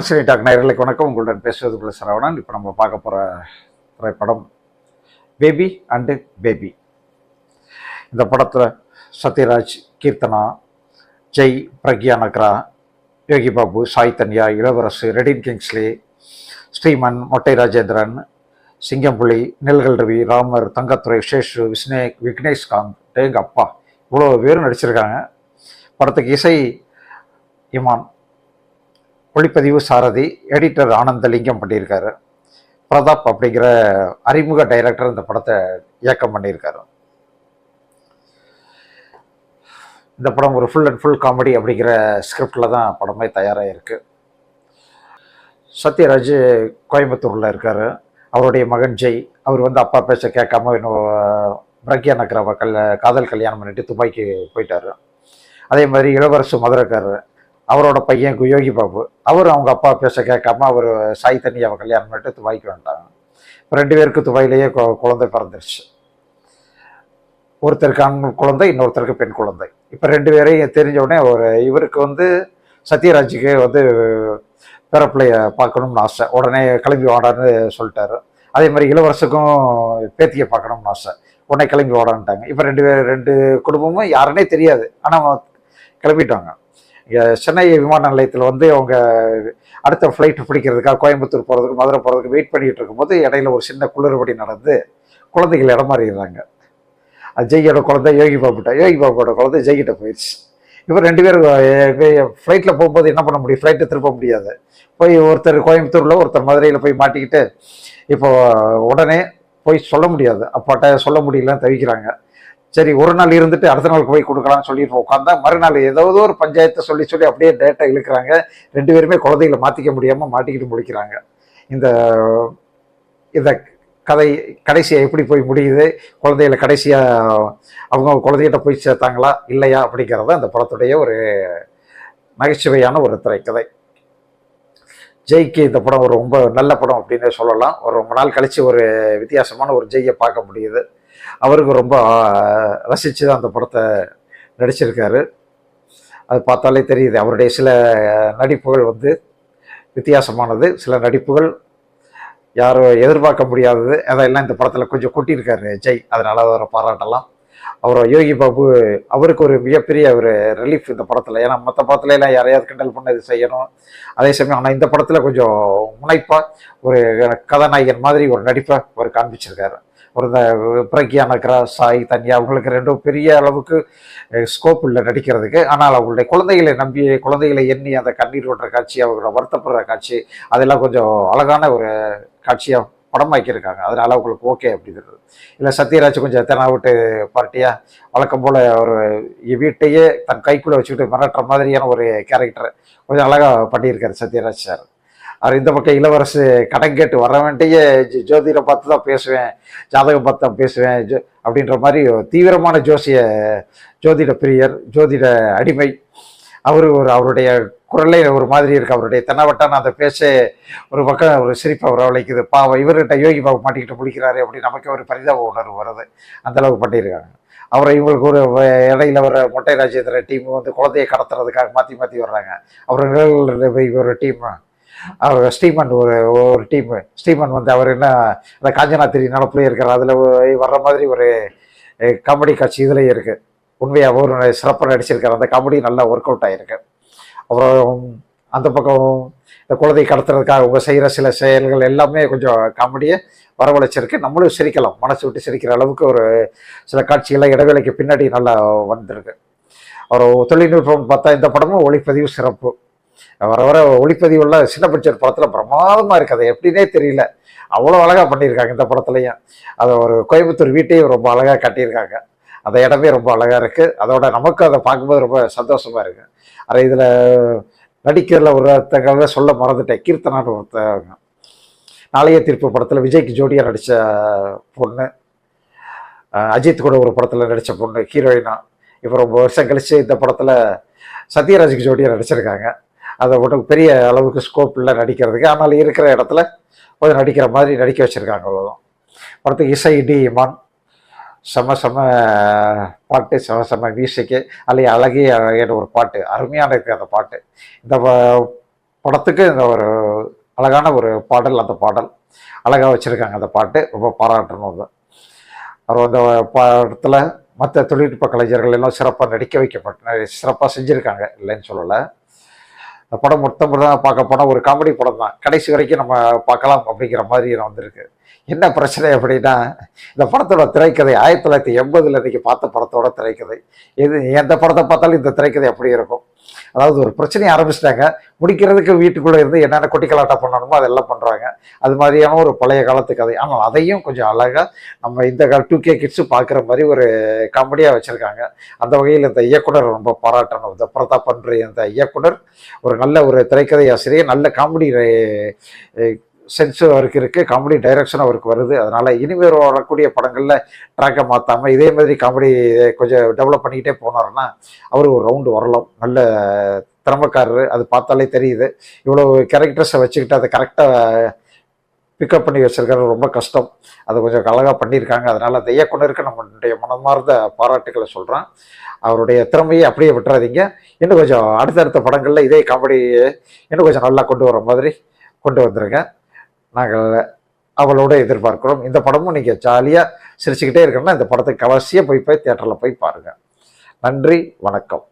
Tamil cine talk நேயர்களுக்கு வணக்கம். உங்களுடன் பேசுவது போல சரவணன். இப்போ நம்ம பார்க்க போகிற திரைப்படம் பேபி அண்டு பேபி இந்த படத்தில் சத்யராஜ் கீர்த்தனா ஜெய் பிரக்யா நக்ரா யோகி பாபு சாய் தன்யா இளவரசு ரெடின் கிங்ஸ்லி ஸ்ரீமன் மொட்டை ராஜேந்திரன் சிங்கம்புலி நெல்கள் ரவி ராமர் தங்கத்துறை விசேஷு விஸ்னே விக்னேஷ்காந்த் டேங்க அப்பா இவ்வளோ பேரும் நடிச்சிருக்காங்க. படத்துக்கு இசை இமான் ஒளிப்பதிவு சாரதி எடிட்டர் ஆனந்தலிங்கம் பண்ணியிருக்காரு. பிரதாப் அப்படிங்கிற அறிமுக டைரக்டர் இந்த படத்தை இயக்கம் பண்ணியிருக்காரு. இந்த படம் ஒரு ஃபுல் அண்ட் ஃபுல் காமெடி அப்படிங்கிற ஸ்கிரிப்டில் தான் படமே தயாராகிருக்கு சத்யராஜ் கோயம்புத்தூரில் இருக்கார். அவருடைய மகன் ஜெய் அவர் வந்து அப்பா பேச கேட்காம இன்னும் பிரக்யா நகரவை கல் காதல் கல்யாணம் பண்ணிட்டு துபாய்க்கு போயிட்டாரு. அதே மாதிரி இளவரசு மதுரைக்காரர் அவரோட பையன் கு- யோகி பாபு. அவர் அவங்க அப்பா பேச கேட்காம அவர் சாய் தண்ணியாவை கல்யாணம் பண்ணிட்டு துபாய்க்கு வந்துட்டாங்க. இப்போ ரெண்டு பேருக்கு துபாயிலேயே கு- குழந்தை பிறந்துருச்சு. ஒருத்தருக்கு ஆண் குழந்தை இன்னொருத்தருக்கு பெண் குழந்தை. இப்போ ரெண்டு பேரையும் தெரிஞ்ச உடனே ஒரு இவருக்கு வந்து சத்யராஜுக்கு வந்து பிறப்பிள்ளைய பார்க்கணும்னு ஆசை. உடனே கிளம்பி வாடான்னு சொல்லிட்டாரு. அதே மாதிரி இளவரசுக்கும் பேத்தியை பார்க்கணும்னு ஆசை. உடனே கிளம்பி வாடான்ட்டாங்க. இப்போ ரெண்டு பேர் ரெண்டு குடும்பமும் யாருன்னே தெரியாது. ஆனால் கிளம்பிட்டாங்க. சென்னை விமான நிலையத்தில் வந்து அவங்க அடுத்த ஃப்ளைட்டு பிடிக்கிறதுக்காக கோயம்புத்தூர் போகிறதுக்கு மதுரை போகிறதுக்கு வெயிட் பண்ணிகிட்டு இருக்கும்போது இடையில ஒரு சின்ன குளிர்படி நடந்து குழந்தைகள் இடம் மாறிடுறாங்க. ஜெய்யோட குழந்தை யோகி பாபுட்ட யோகி பாபுவோட குழந்தை ஜெய்கிட்ட போயிடுச்சு. இப்போ ரெண்டு பேரும் ஃப்ளைட்டில் போகும்போது என்ன பண்ண முடியும்? ஃப்ளைட்டை திருப்ப முடியாது. போய் ஒருத்தர் கோயம்புத்தூரில் ஒருத்தர் மதுரையில் போய் மாட்டிக்கிட்டு இப்போ உடனே போய் சொல்ல முடியாது. அப்பாட்ட சொல்ல முடியலன்னு தவிக்கிறாங்க. சரி ஒரு நாள் இருந்துட்டு அடுத்த நாள் போய் கொடுக்கலாம்னு சொல்லிட்டு உட்காந்தா மறுநாள் ஏதாவது ஒரு பஞ்சாயத்தை சொல்லி சொல்லி அப்படியே டேட்டா இழுக்கிறாங்க. ரெண்டு பேருமே குழந்தைகளை மாற்றிக்க முடியாமல் மாட்டிக்கிட்டு முடிக்கிறாங்க. இந்த இந்த கதை கடைசியாக எப்படி போய் முடியுது? குழந்தைகளை கடைசியாக அவங்க குழந்தைகிட்ட போய் சேர்த்தாங்களா இல்லையா அப்படிங்கிறத அந்த படத்துடைய ஒரு நகைச்சுவையான ஒரு திரைக்கதை. ஜெய்க்கு இந்த படம் ஒரு ரொம்ப நல்ல படம் அப்படின்னு சொல்லலாம். ஒரு ரொம்ப நாள் கழிச்சு ஒரு வித்தியாசமான ஒரு ஜெய்யை பார்க்க முடியுது. அவருக்கு ரொம்ப ரசித்து தான் அந்த படத்தை நடிச்சிருக்காரு. அது பார்த்தாலே தெரியுது அவருடைய சில நடிப்புகள் வந்து வித்தியாசமானது. சில நடிப்புகள் யாரும் எதிர்பார்க்க முடியாதது. அதெல்லாம் இந்த படத்தில் கொஞ்சம் கொட்டியிருக்காரு ஜெய் அதனால அவரை பாராட்டலாம். அவர் யோகி பாபு அவருக்கு ஒரு மிகப்பெரிய ஒரு ரிலீஃப் இந்த படத்தில். ஏன்னா மற்ற படத்துல எல்லாம் யாரையாவது கிண்டல் பண்ண இது செய்யணும். அதே சமயம் ஆனால் இந்த படத்தில் கொஞ்சம் முனைப்பாக ஒரு கதாநாயகன் மாதிரி ஒரு நடிப்பை அவர் காண்பிச்சிருக்காரு. ஒரு இந்த பிரக்யா நக்ரா சாய் தன்யா அவங்களுக்கு ரெண்டும் பெரிய அளவுக்கு ஸ்கோப் இல்லை நடிக்கிறதுக்கு. ஆனால் அவங்களுடைய குழந்தைகளை நம்பி குழந்தைகளை எண்ணி அந்த கண்ணீர் ஓட்டுற காட்சி அவங்களோட வருத்தப்படுற காட்சி அதெல்லாம் கொஞ்சம் அழகான ஒரு காட்சியாக படமாக்கியிருக்காங்க அதனால் அவங்களுக்கு ஓகே அப்படிங்கிறது. இல்லை சத்யராஜ் கொஞ்சம் தெனாவிட்டு பார்ட்டியாக வழக்கம் போல் ஒரு வீட்டையே தன் கைக்குள்ளே வச்சுக்கிட்டு மிரட்டுற மாதிரியான ஒரு கேரக்டர் கொஞ்சம் அழகாக பண்ணியிருக்காரு சத்யராஜ் சார். அவர் இந்த பக்கம் இளவரசு கடன் கேட்டு வர வேண்டிய ஜோதிடம் பார்த்து தான் பேசுவேன் ஜாதகம் பார்த்து தான் பேசுவேன் ஜோ அப்படின்ற மாதிரி தீவிரமான ஜோசிய ஜோதிட பிரியர் ஜோதிட அடிமை. அவர் ஒரு அவருடைய குரலே ஒரு மாதிரி இருக்கு. அவருடைய தென்னவட்டான அந்த பேச்சே ஒரு பக்கம் ஒரு அவரை அழைக்குது. பாவம் இவர்கிட்ட யோகி பாபு மாட்டிக்கிட்டு முடிக்கிறாரு அப்படின்னு நமக்கு ஒரு பரிதாப உணர்வு வருது. அந்தளவுக்கு பண்ணியிருக்காங்க. அவரை இவங்களுக்கு ஒரு இடையில வர மொட்டை ராஜேந்திர டீம் வந்து குழந்தையை கடத்துறதுக்காக மாற்றி மாற்றி வர்றாங்க. அவர் நிழல் டீம். அவர் ஸ்டீமன் ஒரு ஒரு டீம் ஸ்டீமன் வந்து அவர் என்ன அந்த காஞ்சனாத்திரி நடப்புலேயே இருக்கார் அதில் வர்ற மாதிரி ஒரு காமெடி காட்சி இதுலேயே இருக்குது உண்மையாக ஒரு சிறப்பாக நடிச்சிருக்கார். அந்த காமெடி நல்லா ஒர்க் அவுட் ஆகிருக்கு அப்புறம் அந்த பக்கம் இந்த குழந்தை கடத்துறதுக்காக அவங்க செய்கிற சில செயல்கள் எல்லாமே கொஞ்சம் காமெடியை வரவழைச்சிருக்கு. நம்மளும் சிரிக்கலாம். மனசு விட்டு சிரிக்கிற அளவுக்கு ஒரு சில காட்சிகள்லாம் இடைவேளைக்கு பின்னாடி நல்லா வந்திருக்கு. ஒரு தொழில்நுட்பம் பார்த்தா இந்த படமும் ஒளிப்பதிவு சிறப்பு. வர வர ஒளிப்பதிவுள்ள சின்ன பட்ஜெட் படத்தில் பிரமாதமாக இருக்குது அது எப்படின்னே தெரியல. அவ்வளோ அழகாக பண்ணியிருக்காங்க இந்த படத்துலையும். அதை ஒரு கோயம்புத்தூர் வீட்டையும் ரொம்ப அழகாக கட்டியிருக்காங்க. அந்த இடமே ரொம்ப அழகாக இருக்குது அதோட நமக்கு அதை பார்க்கும்போது ரொம்ப சந்தோஷமாக இருக்குது அதை இதில் நடிக்கிறதுல ஒருத்தங்க சொல்ல மறந்துட்டேன். கீர்த்தனான்னு ஒருத்தவங்க. நாளைய தீர்ப்பு படத்தில் விஜய்க்கு ஜோடியாக நடித்த பொண்ணு அஜித் கூட ஒரு படத்தில் நடித்த பொண்ணு ஹீரோயினா. இப்போ ரொம்ப வருஷம் கழித்து இந்த படத்தில் சத்யராஜுக்கு ஜோடியாக நடிச்சிருக்காங்க. அதை ஒன்றும் பெரிய அளவுக்கு ஸ்கோப் இல்லை நடிக்கிறதுக்கு ஆனால் இருக்கிற இடத்துல கொஞ்சம் நடிக்கிற மாதிரி நடிக்க வச்சுருக்காங்க அவ்வளோதான் படத்துக்கு இசை டி இமான் செம செம பாட்டு செம செம மியூசிக்கு அல்லது அழகிய அழகிய ஒரு பாட்டு அருமையான இருக்குது அந்த பாட்டு. இந்த படத்துக்கு இந்த ஒரு அழகான ஒரு பாடல் அந்த பாடல் அழகாக வச்சுருக்காங்க அந்த பாட்டு ரொம்ப பாராட்டணும் அது அப்புறம் அந்த படத்தில் மற்ற தொழில்நுட்ப கலைஞர்கள் எல்லாம் சிறப்பாக நடிக்க வைக்கப்பட்ட சிறப்பாக செஞ்சுருக்காங்க இல்லைன்னு சொல்லலை. இந்த படம் மொத்தம் தான் பார்க்க போனால் ஒரு காமெடி படம் தான். கடைசி வரைக்கும் நம்ம பார்க்கலாம் அப்படிங்கிற மாதிரி வந்திருக்கு. என்ன பிரச்சனை அப்படின்னா இந்த படத்தோட திரைக்கதை ஆயிரத்தி தொள்ளாயிரத்தி எண்பதுல இன்னைக்கு பார்த்த படத்தோட திரைக்கதை. இது எந்த படத்தை பார்த்தாலும் இந்த திரைக்கதை அப்படி இருக்கும். அதாவது ஒரு பிரச்சனையை ஆரம்பிச்சிட்டாங்க. முடிக்கிறதுக்கு வீட்டுக்குள்ளே இருந்து என்னென்ன கொட்டிக்கலாட்டா பண்ணணுமோ அதெல்லாம் பண்ணுறாங்க அது மாதிரியான ஒரு பழைய காலத்து கதை. ஆனால் அதையும் கொஞ்சம் அழகாக நம்ம இந்த கால டூ கே கிட்ஸு பார்க்குற மாதிரி ஒரு காமெடியாக வச்சுருக்காங்க. அந்த வகையில் இந்த இயக்குனர் ரொம்ப பாராட்டணும். இந்த பிரதாப் பண்ற இந்த இயக்குனர் ஒரு நல்ல ஒரு திரைக்கதை ஆசிரியர் நல்ல காமெடி சென்ஸ் அவருக்கு இருக்குது காமெடி டைரக்ஷன் அவருக்கு வருது. அதனால் இனிமேல் வரக்கூடிய படங்களில் ட்ராக்கை மாற்றாமல் இதே மாதிரி காமெடி கொஞ்சம் டெவலப் பண்ணிக்கிட்டே போனாருன்னா அவர் ஒரு ரவுண்டு வரலாம். நல்ல திறமைக்காரர் அது பார்த்தாலே தெரியுது. இவ்வளோ கேரக்டர்ஸை வச்சுக்கிட்டு அதை கரெக்டாக பிக்கப் பண்ணி வச்சிருக்கிறது ரொம்ப கஷ்டம். அதை கொஞ்சம் அழகாக பண்ணியிருக்காங்க. அதனால் அந்த இயக்குனருக்கு நம்மளுடைய மனமார்ந்த பாராட்டுகளை சொல்கிறேன் அவருடைய திறமையை அப்படியே விட்டுறாதீங்க. இன்னும் கொஞ்சம் அடுத்தடுத்த படங்களில் இதே காமெடி இன்னும் கொஞ்சம் நல்லா கொண்டு வர மாதிரி கொண்டு வந்துருங்க நாங்கள் அவளோட எதிர்பார்க்கிறோம். இந்த படமும் நீங்கள் ஜாலியாக சிரிச்சுக்கிட்டே இருக்கணும்னா இந்த படத்துக்கு அவசியம் போய் போய் தேட்டரில் போய் பாருங்கள் நன்றி வணக்கம்.